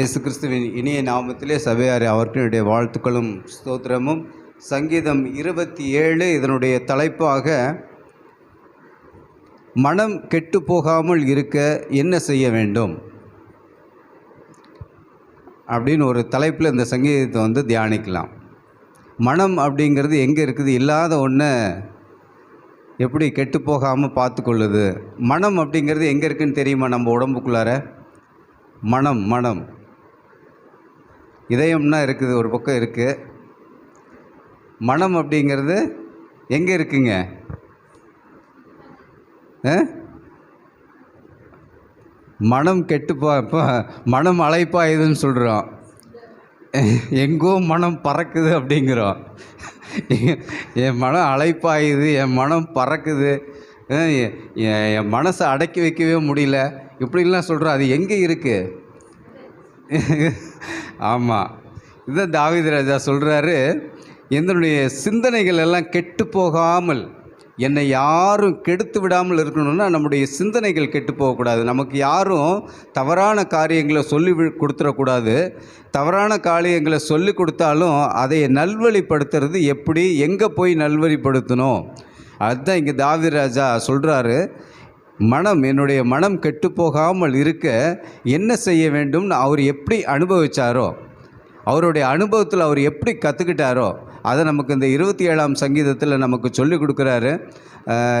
இயேசு கிறிஸ்துவின் இனிய நாமத்திலே சபையார் அவர்களுடைய வாழ்த்துக்களும் ஸ்தோத்திரமும். சங்கீதம் இருபத்தி ஏழு இதனுடைய தலைப்பாக மனம் கெட்டு போகாமல் இருக்க என்ன செய்ய வேண்டும்? அப்படின்னு ஒரு தலைப்பில் இந்த சங்கீதத்தை வந்து தியானிக்கலாம். மனம் அப்படிங்கிறது எங்கே இருக்குது? இல்லாத ஒன்றை எப்படி கெட்டு போகாமல் பார்த்துக்கொள்ளுது? மனம் அப்படிங்கிறது எங்கே இருக்குன்னு தெரியுமா நம்ம உடம்புக்குள்ளார? மனம் மனம். இதயம்னா இருக்குது ஒரு பக்கம் இருக்குது மனம் அப்படிங்கிறது எங்கே இருக்குங்க? ஆ? மனம் கெட்டுப்பா இப்போ மனம் அழைப்பாயுதுன்னு சொல்கிறோம் எங்கோ மனம் பறக்குது அப்படிங்கிறோம். என் மனம் அழைப்பாயுது என் மனம் பறக்குது. என் என் மனசை அடக்கி வைக்கவே முடியல. இப்படிலாம் சொல்கிறோம் அது எங்கே இருக்குது ஆமாம் இதுதான் தாவீது ராஜா சொல்கிறாரு என்னுடைய சிந்தனைகள் எல்லாம் கெட்டு போகாமல் என்னை யாரும் கெடுத்து விடாமல் இருக்கணும்னா நம்முடைய சிந்தனைகள் கெட்டு போகக்கூடாது. நமக்கு யாரும் தவறான காரியங்களை சொல்லி வி- கொடுத்துடக்கூடாது. தவறான காரியங்களை சொல்லி கொடுத்தாலும் அதை நல்வழிப்படுத்துறது எப்படி எங்கே போய் நல்வழிப்படுத்தணும்? அதுதான் இங்கே தாவீது ராஜா சொல்கிறாரு மனம் என்னுடைய மனம் கெட்டு போகாமல் இருக்க என்ன செய்ய வேண்டும்னு அவர் எப்படி அனுபவிச்சாரோ அவருடைய அனுபவத்தில் அவர் எப்படி கற்றுக்கிட்டாரோ அதை நமக்கு இந்த இருபத்தி ஏழாம் சங்கீதத்தில் நமக்கு சொல்லி கொடுக்குறாரு.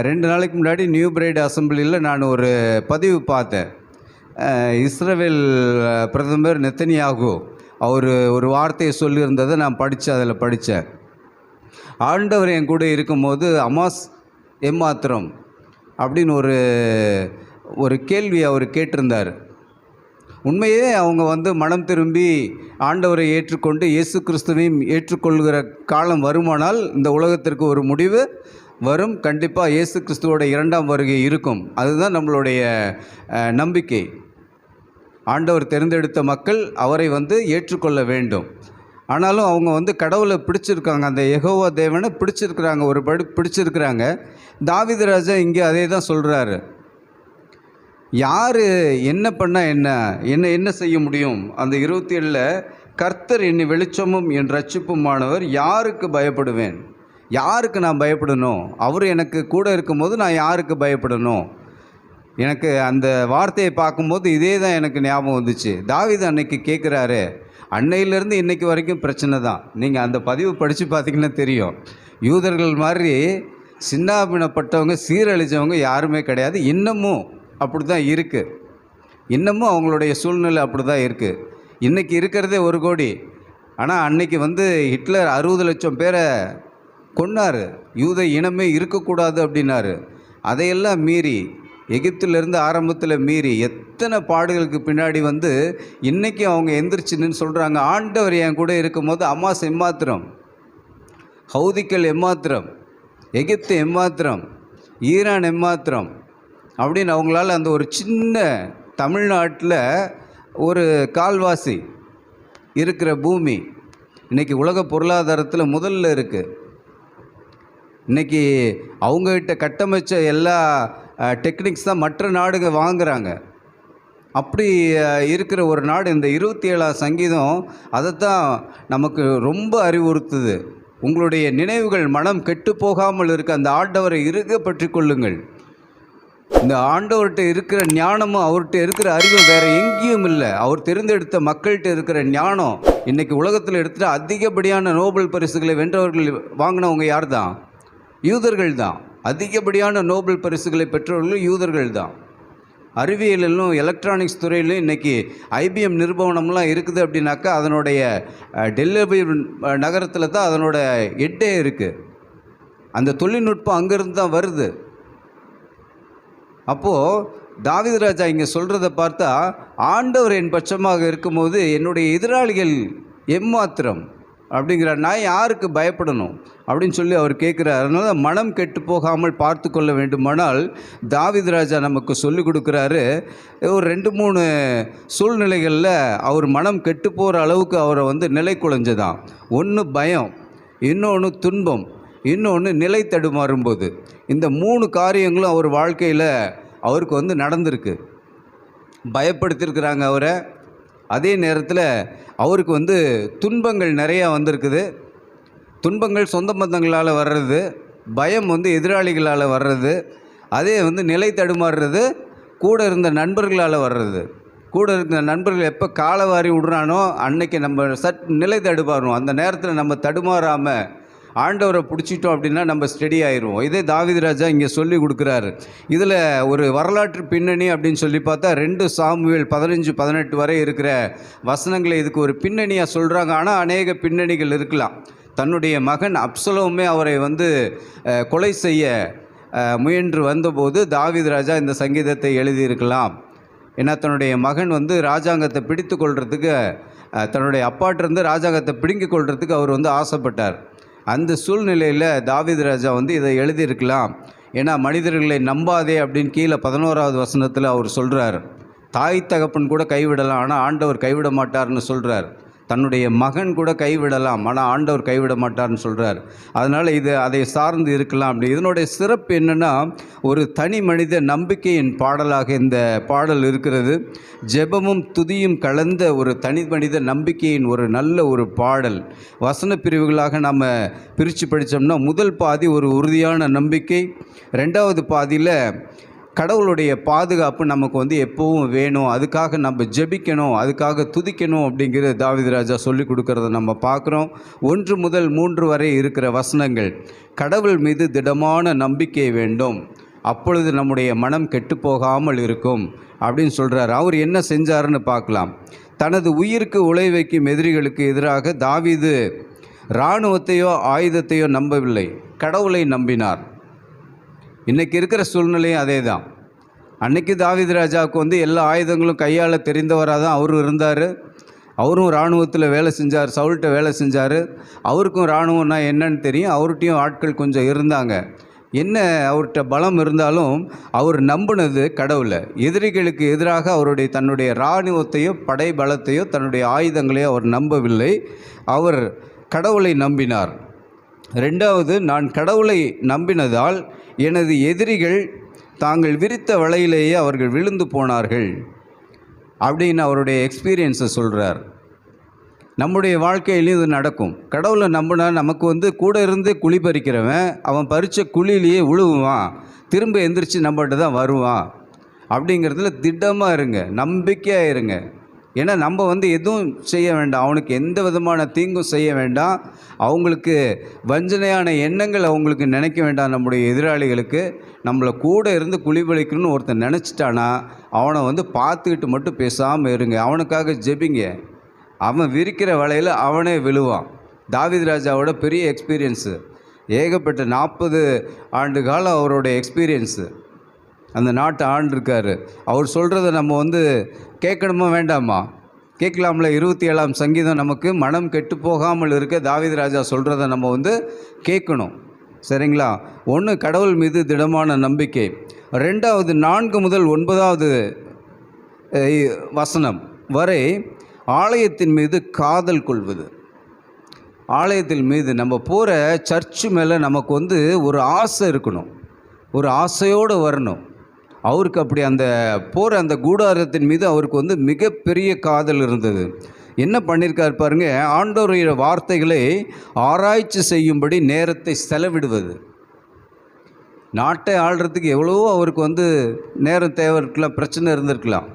ரெண்டு நாளைக்கு முன்னாடி நியூ பிரைட் அசம்பிளியில் நான் ஒரு பதிவு பார்த்தேன். இஸ்ரேல் இஸ்ரவேல் பிரதமர் நெத்தனியாகு அவர் ஒரு வார்த்தையை சொல்லியிருந்ததை நான் படித்து அதில் படித்தேன். ஆண்டவர் என் கூட இருக்கும்போது அமாஸ் எம்மாத்திரம் அப்படின்னு ஒரு ஒரு கேள்வி அவர் கேட்டிருந்தார். உண்மையே அவங்க வந்து மனம் திரும்பி ஆண்டவரை ஏற்றுக்கொண்டு இயேசு கிறிஸ்துவையும் ஏற்றுக்கொள்கிற காலம் வருமானால் இந்த உலகத்திற்கு ஒரு முடிவு வரும். கண்டிப்பாக இயேசு கிறிஸ்துவோட இரண்டாம் வருகை இருக்கும். அதுதான் நம்மளுடைய நம்பிக்கை. ஆண்டவர் தேர்ந்தெடுத்த மக்கள் அவரை வந்து ஏற்றுக்கொள்ள வேண்டும். ஆனாலும் அவங்க வந்து கடவுளை பிடிச்சிருக்காங்க. அந்த எகோவா தேவனை பிடிச்சிருக்கிறாங்க. ஒரு படி பிடிச்சிருக்கிறாங்க. தாவிதராஜா இங்கே அதே தான் சொல்கிறாரு யார் என்ன பண்ணால் என்ன? என்ன என்ன செய்ய முடியும்? அந்த இருபத்தி ஏழில் கர்த்தர் என்னை வெளிச்சமும் என் ரட்சிப்புமானவர் யாருக்கு பயப்படுவேன்? யாருக்கு நான் பயப்படணும்? அவர் எனக்கு கூட இருக்கும்போது நான் யாருக்கு பயப்படணும்? எனக்கு அந்த வார்த்தையை பார்க்கும்போது இதே தான் எனக்கு ஞாபகம் வந்துச்சு. தாவிது அன்னைக்கு கேட்குறாரு அன்னையிலேருந்து இன்னைக்கு வரைக்கும் பிரச்சனை தான். நீங்கள் அந்த பதிவு படித்து பார்த்தீங்கன்னா தெரியும். யூதர்கள் மாதிரி சின்னாபினப்பட்டவங்க சீரழிச்சவங்க யாருமே கிடையாது. இன்னமும் அப்படி தான் இருக்குது இன்னமும் அவங்களுடைய சூழ்நிலை அப்படி தான் இருக்குது இன்றைக்கி இருக்கிறதே ஒரு கோடி. ஆனால் அன்னைக்கு வந்து ஹிட்லர் அறுபது லட்சம் பேரை கொன்னார். யூத இனமே இருக்கக்கூடாது அப்படின்னாரு. அதையெல்லாம் மீறி எகிப்திலிருந்து ஆரம்பத்தில் மீறி எத்தனை பாடுகளுக்கு பின்னாடி வந்து இன்றைக்கி அவங்க எந்திரிச்சுன்னு சொல்கிறாங்க ஆண்டவர் என் கூட இருக்கும்போது அம்மாஸ் எம்மாத்திரம் ஹவுதிக்கள் எம்மாத்திரம் எகிப்து எம்மாத்திரம் ஈரான் எம்மாத்திரம் அப்படின்னு அவங்களால அந்த ஒரு சின்ன தமிழ்நாட்டில் ஒரு கால்வாசி இருக்கிற பூமி. இன்றைக்கி உலக பொருளாதாரத்தில் முதல்ல இருக்குது இன்றைக்கி அவங்ககிட்ட கட்டமைச்ச எல்லா டெக்னிக்ஸ் தான் மற்ற நாடுங்க வாங்குறாங்க. அப்படி இருக்கிற ஒரு நாடு இந்த இருபத்தி ஏழாம் சங்கீதம் அதைத்தான் நமக்கு ரொம்ப அறிவுறுத்துது. உங்களுடைய நினைவுகள் மனம் கெட்டு போகாமல் இருக்க அந்த ஆண்டவரை இறுக பற்றி கொள்ளுங்கள். இந்த ஆண்டவர்கிட்ட இருக்கிற ஞானமும் அவர்கிட்ட இருக்கிற அறிவும் வேற எங்கேயும் இல்லை. அவர் தெரிந்தெடுத்த மக்கள்கிட்ட இருக்கிற ஞானம் இன்னைக்கு உலகத்தில் எடுத்துகிட்டு அதிகப்படியான நோபல் பரிசுகளை வென்றவர்கள் வாங்கினவங்க யார் தான் யூதர்கள் தான் அதிகப்படியான நோபல் பரிசுகளை பெற்றவர்கள் யூதர்கள் தான் அறிவியலிலும் எலக்ட்ரானிக்ஸ் துறையிலும் இன்றைக்கி ஐபிஎம் நிறுவனம்லாம் இருக்குது அப்படின்னாக்கா அதனுடைய டெல்லி நகரத்தில் தான் அதனோட எட்டே இருக்குது அந்த தொழில்நுட்பம் அங்கேருந்து தான் வருது. அப்போது தாவித ராஜா இங்கே சொல்கிறத பார்த்தா ஆண்டவர் என் பட்சமாக இருக்கும்போது என்னுடைய எதிராளிகள் எம்மாத்திரம் அப்படிங்கிற நான் யாருக்கு பயப்படணும்? அப்படின்னு சொல்லி அவர் கேட்குறாரு அதனால் மனம் கெட்டு போகாமல் பார்த்து கொள்ள வேண்டுமானால் தாவித் ராஜா நமக்கு சொல்லிக் கொடுக்குறாரு. ஒரு ரெண்டு மூணு சூழ்நிலைகளில் அவர் மனம் கெட்டு போகிற அளவுக்கு அவரை வந்து நிலை குலைஞ்சதான் ஒன்று பயம் இன்னொன்று துன்பம் இன்னொன்று நிலை தடுமாறும்போது. இந்த மூணு காரியங்களும் அவர் வாழ்க்கையில் அவருக்கு வந்து நடந்திருக்கு. பயப்படுத்தியிருக்கிறாங்க அவரை. அதே நேரத்தில் அவருக்கு வந்து துன்பங்கள் நிறையா வந்திருக்குது. துன்பங்கள் சொந்த பந்தங்களால் வர்றது பயம் வந்து எதிராளிகளால் வர்றது அதே வந்து நிலை தடுமாறுறது கூட இருந்த நண்பர்களால் வர்றது. கூட இருந்த நண்பர்கள் எப்போ காலை வாரி விடுறானோ அன்னைக்கு நம்ம சட் நிலை தடுமாறும் அந்த நேரத்தில் நம்ம தடுமாறாமல் ஆண்டவரை பிடிச்சிட்டோம் அப்படின்னா நம்ம ஸ்டெடி ஆயிடுவோம் இதே தாவீது ராஜா இங்கே சொல்லி கொடுக்குறாரு. இதில் ஒரு வரலாற்று பின்னணி அப்படின்னு சொல்லி பார்த்தா ரெண்டு சாமுவேல் பதினஞ்சு பதினெட்டு வரை இருக்கிற வசனங்களை இதுக்கு ஒரு பின்னணியாக சொல்கிறாங்க ஆனால் அநேக பின்னணிகள் இருக்கலாம். தன்னுடைய மகன் அப்சலோமே அவரை வந்து கொலை செய்ய முயன்று வந்தபோது தாவித் ராஜா இந்த சங்கீதத்தை எழுதியிருக்கலாம். ஏன்னா தன்னுடைய மகன் வந்து ராஜாங்கத்தை பிடித்து கொள்றதுக்கு தன்னுடைய அப்பாட்டிருந்து ராஜாங்கத்தை பிடுங்கி கொள்றதுக்கு அவர் வந்து ஆசைப்பட்டார். அந்த சூழ்நிலையில் தாவித் ராஜா வந்து இதை எழுதியிருக்கலாம். ஏன்னா மனிதர்களை நம்பாதே அப்படின்னு கீழே பதினோராவது வசனத்தில் அவர் சொல்கிறார் தாய் தகப்பன் கூட கைவிடலாம் ஆனால் ஆண்டவர் கைவிட மாட்டார்னு சொல்கிறார் தன்னுடைய மகன் கூட கைவிடலாம் ஆனால் ஆண்டவர் கைவிட மாட்டார்னு சொல்கிறார் அதனால் இது அதை சார்ந்து இருக்கலாம். அப்படி இதனுடைய சிறப்பு என்னென்னா ஒரு தனி மனித நம்பிக்கையின் பாடலாக இந்த பாடல் இருக்கிறது. ஜெபமும் துதியும் கலந்த ஒரு தனி மனித நம்பிக்கையின் ஒரு நல்ல ஒரு பாடல். வசன பிரிவுகளாக நாம் பிரித்து படித்தோம்னா முதல் பாதி ஒரு உறுதியான நம்பிக்கை ரெண்டாவது பாதியில் கடவுளுடைய பாதுகாப்பு நமக்கு வந்து எப்போவும் வேணும். அதுக்காக நம்ம ஜெபிக்கணும் அதுக்காக துதிக்கணும் அப்படிங்கிறது தாவீது ராஜா சொல்லி கொடுக்கறத நம்ம பார்க்குறோம். ஒன்று முதல் மூன்று வரை இருக்கிற வசனங்கள் கடவுள் மீது திடமான நம்பிக்கை வேண்டும். அப்பொழுது நம்முடைய மனம் கெட்டுப்போகாமல் இருக்கும். அப்படின்னு சொல்கிறார் அவர் என்ன செஞ்சாருன்னு பார்க்கலாம். தனது உயிருக்கு உழை வைக்கும் எதிரிகளுக்கு எதிராக தாவிது இராணுவத்தையோ ஆயுதத்தையோ நம்பவில்லை. கடவுளை நம்பினார். இன்றைக்கி இருக்கிற சூழ்நிலையும் அதே தான் அன்னைக்கு தாவித் ராஜாவுக்கு வந்து எல்லா ஆயுதங்களும் கையால் தெரிந்தவராக தான் அவரும் இருந்தார். அவரும் இராணுவத்தில் வேலை செஞ்சார் சவுல்கிட்ட வேலை செஞ்சார். அவருக்கும் இராணுவம்னா என்னன்னு தெரியும். அவர்கிட்டையும் ஆட்கள் கொஞ்சம் இருந்தாங்க. என்ன அவர்கிட்ட பலம் இருந்தாலும் அவர் நம்பினது கடவுளை. எதிரிகளுக்கு எதிராக அவருடைய தன்னுடைய இராணுவத்தையோ படை பலத்தையோ தன்னுடைய ஆயுதங்களையோ அவர் நம்பவில்லை. அவர் கடவுளை நம்பினார். ரெண்டாவது நான் கடவுளை நம்பினதால் எனது எதிரிகள் தாங்கள் விரித்த வலையிலேயே அவர்கள் விழுந்து போனார்கள் அப்படின்னு அவருடைய எக்ஸ்பீரியன்ஸை சொல்கிறார் நம்முடைய வாழ்க்கையிலையும் இது நடக்கும். கடவுளை நம்பினா நமக்கு வந்து கூட இருந்து குழி பறிக்கிறவன் அவன் பறித்த குழியிலேயே உழுவுவான் திரும்ப எந்திரிச்சு நம்மகிட்ட தான் வருவான் அப்படிங்கிறதுல திட்டமாக இருங்க நம்பிக்கையாக இருங்க. ஏன்னா நம்ம வந்து எதுவும் செய்ய வேண்டாம். அவனுக்கு எந்த விதமான தீங்கும் செய்ய வேண்டாம். அவங்களுக்கு வஞ்சனையான எண்ணங்கள் அவங்களுக்கு நினைக்க வேண்டாம் நம்முடைய எதிராளிகளுக்கு. நம்மளை கூட இருந்து குளிபலிக்கணும்னு ஒருத்தன் நினச்சிட்டானா அவனை வந்து பார்த்துக்கிட்டு மட்டும் பேசாமல் இருங்க. அவனுக்காக ஜெபிங்க. அவன் விரிக்கிற வலையில் அவனே விழுவான். தாவித் ராஜாவோட பெரிய எக்ஸ்பீரியன்ஸு ஏகப்பட்ட நாற்பது ஆண்டு காலம் அவரோட எக்ஸ்பீரியன்ஸு அந்த நாட்டை ஆண்டிருக்கார் அவர் சொல்கிறத நம்ம வந்து கேட்கணுமா வேண்டாமா? கேட்கலாம்ல இருபத்தி ஏழாம் சங்கீதம் நமக்கு மனம் கெட்டு போகாமல் இருக்க தாவித ராஜா சொல்கிறத நம்ம வந்து கேட்கணும். சரிங்களா? ஒன்று கடவுள் மீது திடமான நம்பிக்கை. ரெண்டாவது நான்கு முதல் ஒன்பதாவது வசனம் வரை ஆலயத்தின் மீது காதல் கொள்வது. ஆலயத்தின் மீது நம்ம போகிற சர்ச்சு மேலே நமக்கு வந்து ஒரு ஆசை இருக்கணும். ஒரு ஆசையோடு வரணும். அவருக்கு அப்படி அந்த போகிற அந்த கூடாரத்தின் மீது அவருக்கு வந்து மிகப்பெரிய காதல் இருந்தது. என்ன பண்ணியிருக்கார் பாருங்க ஆண்டோருடைய வார்த்தைகளை ஆராய்ச்சி செய்யும்படி நேரத்தை செலவிடுவது. நாட்டை ஆள்றதுக்கு எவ்வளவோ அவருக்கு வந்து நேரம் தேவை இருக்கலாம் பிரச்சனை இருந்திருக்கலாம்.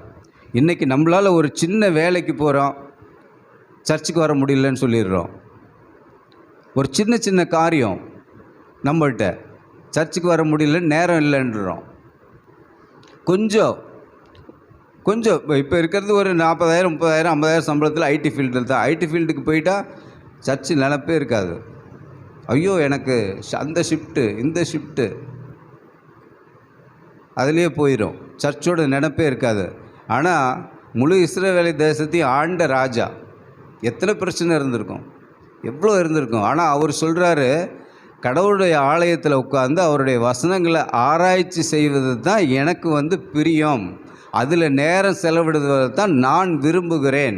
இன்றைக்கி நம்மளால் ஒரு சின்ன வேலைக்கு போகிறோம் சர்ச்சுக்கு வர முடியலன்னு சொல்லிடுறோம். ஒரு சின்ன சின்ன காரியம் நம்மள்கிட்ட சர்ச்சுக்கு வர முடியல நேரம் இல்லைன்றோம். கொஞ்சம் கொஞ்சம். இப்போ இருக்கிறது ஒரு நாற்பதாயிரம் முப்பதாயிரம் ஐம்பதாயிரம் சம்பளத்தில் ஐடி ஃபீல்டில் தான். ஐடி ஃபீல்டுக்கு போயிட்டா சர்ச்சு நினப்பே இருக்காது. ஐயோ எனக்கு அந்த ஷிஃப்ட்டு இந்த ஷிஃப்ட்டு. அதுலேயே போயிடும் சர்ச்சோட நினப்பே இருக்காது. ஆனால் முழு இஸ்ரவேலை தேசத்தையும் ஆண்ட ராஜா. எத்தனை பிரச்சனை இருந்திருக்கும்? எவ்வளோ இருந்திருக்கும்? ஆனால் அவர் சொல்கிறாரு கடவுளுடைய ஆலயத்தில் உட்கார்ந்து அவருடைய வசனங்களை ஆராய்ச்சி செய்வது தான் எனக்கு வந்து பிரியம். அதில் நேரம் செலவிடுவதை தான் நான் விரும்புகிறேன்.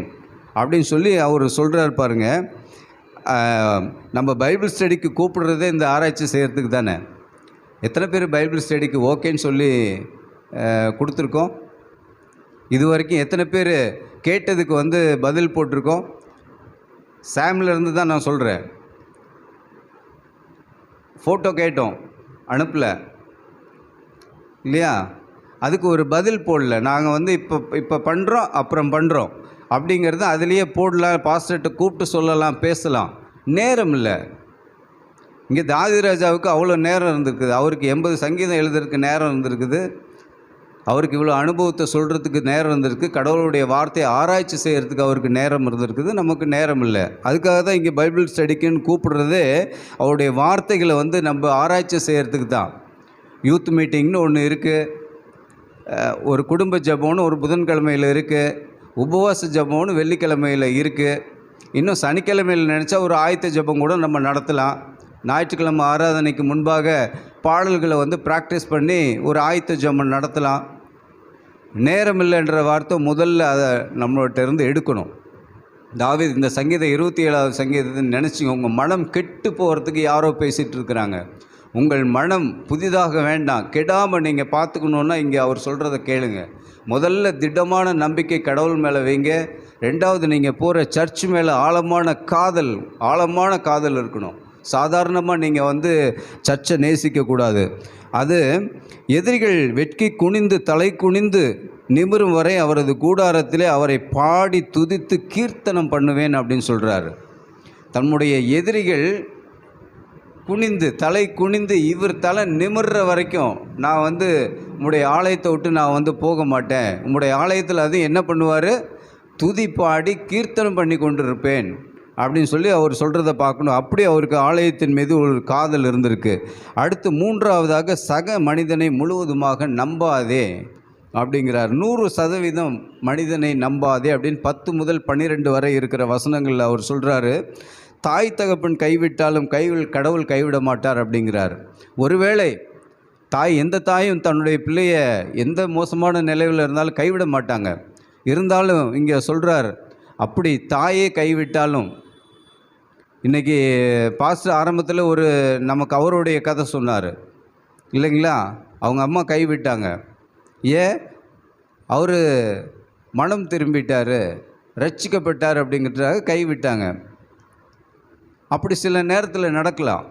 அப்படின்னு சொல்லி அவர் சொல்கிறார் பாருங்க. நம்ம பைபிள் ஸ்டடிக்கு கூப்பிடுறதே இந்த ஆராய்ச்சி செய்கிறதுக்கு தானே? எத்தனை பேர் பைபிள் ஸ்டடிக்கு ஓகேன்னு சொல்லி கொடுத்துருக்கோம்? இது வரைக்கும் எத்தனை பேர் கேட்டதுக்கு வந்து பதில் போட்டிருக்கோம்? சாம்லேருந்து தான் நான் சொல்கிறேன் ஃபோட்டோ கேட்டோம் அனுப்பலை. இல்லையா? அதுக்கு ஒரு பதில் போடல. நாங்கள் வந்து இப்போ இப்போ பண்ணுறோம் அப்புறம் பண்ணுறோம் அப்படிங்கிறது அதுலேயே போடலாம் பாஸ்டர்கிட்ட கூப்பிட்டு சொல்லலாம் பேசலாம். நேரம் இல்லை. இங்கே தாதி ராஜாவுக்கு அவ்வளோ நேரம் இருந்திருக்குது. அவருக்கு எண்பது சங்கீதம் எழுதுறதுக்கு நேரம் இருந்திருக்குது. அவருக்கு இவ்வளோ அனுபவத்தை சொல்கிறதுக்கு நேரம் இருந்திருக்கு. கடவுளுடைய வார்த்தையை ஆராய்ச்சி செய்கிறதுக்கு அவருக்கு நேரம் இருந்திருக்குது. நமக்கு நேரம் இல்லை. அதுக்காக தான் இங்கே பைபிள் ஸ்டடிக்குன்னு கூப்பிடுறதே அவருடைய வார்த்தைகளை வந்து நம்ம ஆராய்ச்சி செய்கிறதுக்கு தான். யூத் மீட்டிங்னு ஒன்று இருக்குது ஒரு குடும்ப ஜெபம்னு ஒரு புதன்கிழமையில் இருக்குது உபவாச ஜெபம்னு வெள்ளிக்கிழமையில் இருக்குது இன்னும் சனிக்கிழமையில் நினச்சா ஒரு ஆயத்த ஜெபம் கூட நம்ம நடத்தலாம். ஞாயிற்றுக்கிழமை ஆராதனைக்கு முன்பாக பாடல்களை வந்து ப்ராக்டிஸ் பண்ணி ஒரு ஆயத்த ஜெபம் நடத்தலாம். நேரம் இல்லைன்ற வார்த்தை முதல்ல அதை நம்மள்ட்ட இருந்து எடுக்கணும். தாவீது இந்த சங்கீதம் இருபத்தி ஏழாவது சங்கீதத்தை நினச்சிங்க உங்கள் மனம் கெட்டு போகிறதுக்கு யாரோ பேசிகிட்டு இருக்கிறாங்க உங்கள் மனம் புதிதாக வேண்டாம் கெடாமல் நீங்கள் பார்த்துக்கணுன்னா இங்கே அவர் சொல்கிறத கேளுங்க. முதல்ல திடமான நம்பிக்கை கடவுள் மேலே வைங்க. ரெண்டாவது நீங்கள் போகிற சர்ச் மேலே ஆழமான காதல் ஆழமான காதல் இருக்கணும். சாதாரணமாக நீங்கள் வந்து சர்ச்சை நேசிக்கக்கூடாது. அது எதிரிகள் வெட்கி குனிந்து தலை குனிந்து நிமிரும் வரை அவரது கூடாரத்திலே அவரை பாடி துதித்து கீர்த்தனம் பண்ணுவேன் அப்படின்னு சொல்கிறாரு தன்னுடைய எதிரிகள் குனிந்து தலை குனிந்து இவர் தலை நிமிர்ற வரைக்கும் நான் வந்து உங்களுடைய ஆலயத்தை விட்டு நான் வந்து போக மாட்டேன். உங்களுடைய ஆலயத்தில் அது என்ன பண்ணுவார்? துதி பாடி கீர்த்தனம் பண்ணி கொண்டு இருப்பேன் அப்படின்னு சொல்லி அவர் சொல்கிறத பார்க்கணும். அப்படி அவருக்கு ஆலயத்தின் மீது ஒரு காதல் இருந்திருக்கு. அடுத்து மூன்றாவதாக சக மனிதனை முழுவதுமாக நம்பாதே அப்படிங்கிறார். நூறு சதவீதம் மனிதனை நம்பாதே அப்படின்னு பத்து முதல் பன்னிரெண்டு வரை இருக்கிற வசனங்களில் அவர் சொல்கிறாரு தாய் தகப்பன் கைவிட்டாலும் கைவில் கடவுள் கைவிட மாட்டார் அப்படிங்கிறார். ஒருவேளை தாய் எந்த தாயும் தன்னுடைய பிள்ளையை எந்த மோசமான நிலையில் இருந்தாலும் கைவிட மாட்டாங்க. இருந்தாலும் இங்கே சொல்கிறார் அப்படி தாயே கைவிட்டாலும் இன்றைக்கி பாஸ்டர் ஆரம்பத்தில் ஒரு நமக்கு அவருடைய கதை சொன்னார். இல்லைங்களா? அவங்க அம்மா கைவிட்டாங்க ஏன்? அவர் மனம் திரும்பிட்டார். ரட்சிக்கப்பட்டார் அப்படிங்கிறதுக்காக கைவிட்டாங்க அப்படி சில நேரத்தில் நடக்கலாம்.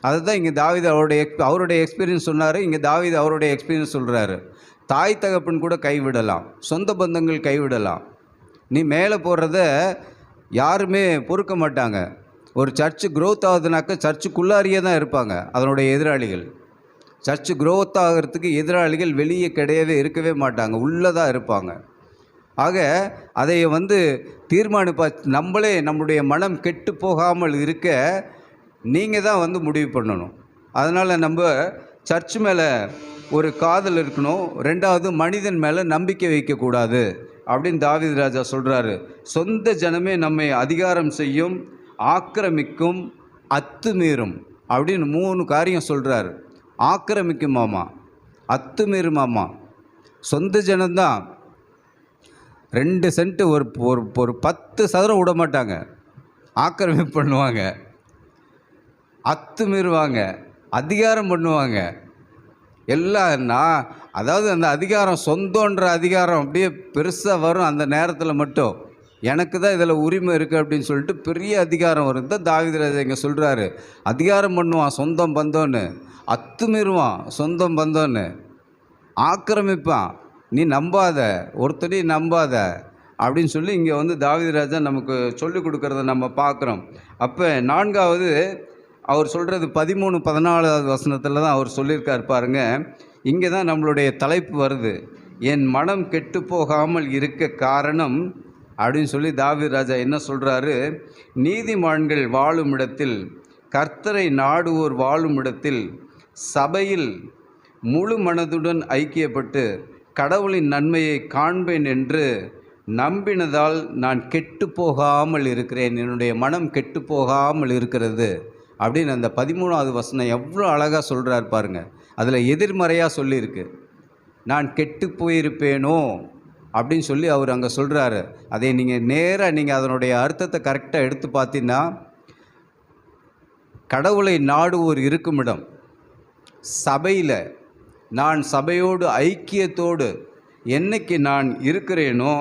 அதை தான் இங்கே தாவீது அவருடைய எக்ஸ் அவருடைய எக்ஸ்பீரியன்ஸ் சொன்னார். இங்கே தாவித அவருடைய எக்ஸ்பீரியன்ஸ் சொல்கிறாரு தாய் தகப்பன் கூட கைவிடலாம் சொந்த பந்தங்கள் கைவிடலாம் நீ மேலே போடுறத யாருமே பொறுக்க மாட்டாங்க. ஒரு சர்ச்சு க்ரோத் ஆகுதுனாக்கா சர்ச்சுக்குள்ளாரியே தான் இருப்பாங்க அதனுடைய எதிராளிகள். சர்ச்சு க்ரோத் ஆகிறதுக்கு எதிராளிகள் வெளியே கிடையவே இருக்கவே மாட்டாங்க உள்ளே தான் இருப்பாங்க. ஆக அதை வந்து தீர்மானிப்பா நம்மளே நம்முடைய மனம் கெட்டு போகாமல் இருக்க நீங்கள் தான் வந்து முடிவு பண்ணணும். அதனால் நம்ம சர்ச் மேலே ஒரு காதல் இருக்கணும் ரெண்டாவது மனிதன் மேலே நம்பிக்கை வைக்கக்கூடாது அப்படின்னு தாவித ராஜா சொல்கிறாரு சொந்த ஜனமே நம்மை அதிகாரம் செய்யும் ஆக்கிரமிக்கும் அத்துமீறும் அப்படின்னு மூணு காரியம் சொல்கிறாரு ஆக்கிரமிக்குமாமா அத்துமீறுமாமா சொந்த ஜனந்தான் ரெண்டு சென்ட்டு ஒரு ஒரு ஒரு பத்து சதுரம் விட மாட்டாங்க. ஆக்கிரமிப்பு பண்ணுவாங்க. அத்துமீறுவாங்க அதிகாரம் பண்ணுவாங்க. எல்லாம் அதாவது அந்த அதிகாரம் சொந்தன்ற அதிகாரம் அப்படியே பெருசாக வரும் அந்த நேரத்தில் மட்டும். எனக்கு தான் இதில் உரிமை இருக்குது அப்படின்னு சொல்லிட்டு பெரிய அதிகாரம் வரும் தான் தாவிதராஜா இங்கே சொல்கிறாரு அதிகாரம் பண்ணுவான் சொந்தம் பந்தோன்னு அத்துமீறுவான் சொந்தம் பந்தோன்னு ஆக்கிரமிப்பான். நீ நம்பாத ஒருத்தரையும் நம்பாத அப்படின்னு சொல்லி இங்கே வந்து தாவிதராஜா நமக்கு சொல்லிக் கொடுக்குறத நம்ம பார்க்குறோம். அப்போ நான்காவது அவர் சொல்கிறது பதிமூணு பதினாலாவது வசனத்தில் தான் அவர் சொல்லியிருக்கார் பாருங்க. இங்கே தான் நம்மளுடைய தலைப்பு வருது. என் மனம் கெட்டு போகாமல் இருக்க காரணம் அப்படின்னு சொல்லி தாவீது ராஜா என்ன சொல்கிறாரு நீதிமான்கள் வாழும் இடத்தில் கர்த்தரை நாடுவோர் வாழும் இடத்தில் சபையில் முழு மனதுடன் ஐக்கியப்பட்டு கடவுளின் நன்மையை காண்பேன் என்று நம்பினதால் நான் கெட்டு போகாமல் இருக்கிறேன். என்னுடைய மனம் கெட்டு போகாமல் இருக்கிறது. அப்படின்னு அந்த பதிமூணாவது வசனம் எவ்வளோ அழகாக சொல்கிறார் பாருங்க. அதில் எதிர்மறையாக சொல்லியிருக்கு. நான் கெட்டு போயிருப்பேனோ? அப்படின்னு சொல்லி அவர் அங்கே சொல்கிறாரு அதை நீங்கள் நேராக நீங்கள் அதனுடைய அர்த்தத்தை கரெக்டாக எடுத்து பார்த்தீங்கன்னா கடவுளை நாடுவோர் இருக்குமிடம் சபையில் நான் சபையோடு ஐக்கியத்தோடு என்னைக்கு நான் இருக்கிறேனோ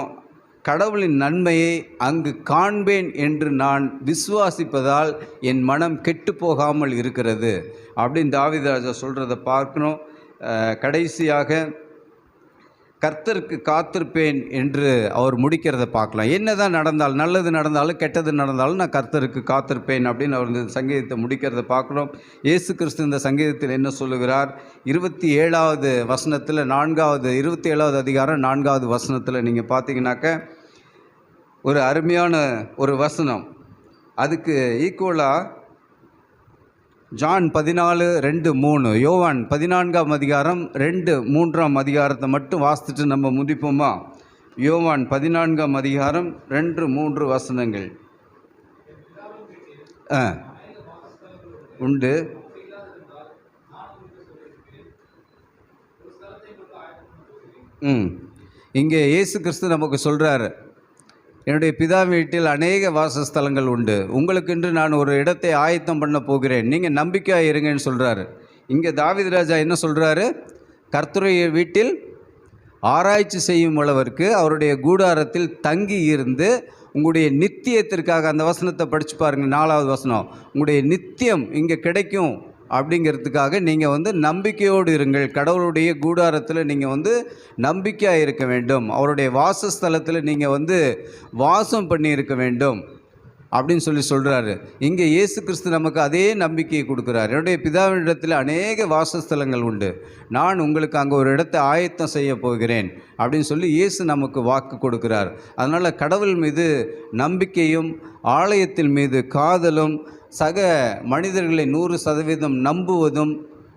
கடவுளின் நன்மையை அங்கு காண்பேன் என்று நான் விசுவாசிப்பதால் என் மனம் கெட்டு போகாமல் இருக்கிறது. அப்படின்னு தாவிதராஜா சொல்கிறத பார்க்கணும். கடைசியாக கர்த்தருக்கு காத்திருப்பேன் என்று அவர் முடிக்கிறத பார்க்கலாம். என்னதான் நடந்தால் நல்லது நடந்தாலும் கெட்டது நடந்தாலும் நான் கர்த்தருக்கு காத்திருப்பேன் அப்படின்னு அவர் இந்த சங்கீதத்தை முடிக்கிறத பார்க்குறோம். இயேசு கிறிஸ்து இந்த சங்கீதத்தில் என்ன சொல்லுகிறார்? இருபத்தி ஏழாவது வசனத்தில் நான்காவது இருபத்தி ஏழாவது அதிகாரம் நான்காவது வசனத்தில் நீங்கள் பார்த்தீங்கன்னாக்க ஒரு அருமையான ஒரு வசனம். அதுக்கு ஈக்குவலாக ஜான் பதினாலு ரெண்டு மூணு. யோவான் பதினான்காம் அதிகாரம் ரெண்டு மூன்றாம் அதிகாரத்தை மட்டும் வாசித்துட்டு நம்ம முடிப்போமா? யோவான் பதினான்காம் அதிகாரம் ரெண்டு மூன்று வசனங்கள். ஆ. உண்டு. ம். இங்கே இயேசு கிறிஸ்து நமக்கு சொல்கிறாரு என்னுடைய பிதா வீட்டில் அநேக வாசஸ்தலங்கள் உண்டு. உங்களுக்கென்று நான் ஒரு இடத்தை ஆயத்தம் பண்ண போகிறேன். நீங்கள் நம்பிக்கையாக இருங்கன்னு சொல்கிறாரு இங்கே தாவீது ராஜா என்ன சொல்கிறாரு கர்த்தருடைய வீட்டில் ஆராய்ச்சி செய்யும் அளவிற்கு அவருடைய கூடாரத்தில் தங்கி இருந்து உங்களுடைய நித்தியத்திற்காக அந்த வசனத்தை படித்து பாருங்க நாலாவது வசனம். உங்களுடைய நித்தியம் இங்கே கிடைக்கும். அப்படிங்கிறதுக்காக நீங்கள் வந்து நம்பிக்கையோடு இருங்கள். கடவுளுடைய கூடாரத்தில் நீங்கள் வந்து நம்பிக்கையாக இருக்க வேண்டும். அவருடைய வாசஸ்தலத்தில் நீங்கள் வந்து வாசம் பண்ணி இருக்க வேண்டும். அப்படின்னு சொல்லி சொல்கிறாரு இங்கே இயேசு கிறிஸ்து நமக்கு அதே நம்பிக்கையை கொடுக்குறாரு. என்னுடைய பிதாவினிடத்தில் அநேக வாசஸ்தலங்கள் உண்டு. நான் உங்களுக்கு அங்கே ஒரு இடத்தை ஆயத்தம் செய்ய போகிறேன். அப்படின்னு சொல்லி இயேசு நமக்கு வாக்கு கொடுக்கிறார். அதனால் கடவுள் மீது நம்பிக்கையும் ஆலயத்தின் மீது காதலும் சக மனிதர்களை நூறு சதவீதம் நம்புவதும்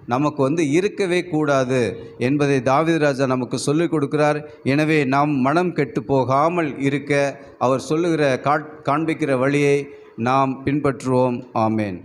நமக்கு வந்து இருக்கவே கூடாது என்பதை தாவீது ராஜா நமக்கு சொல்லிக் கொடுக்கிறார். எனவே நாம் மனம் கெட்டு போகாமல் இருக்க அவர் சொல்லுகிற காட் காண்பிக்கிற வழியை நாம் பின்பற்றுவோம். ஆமேன்.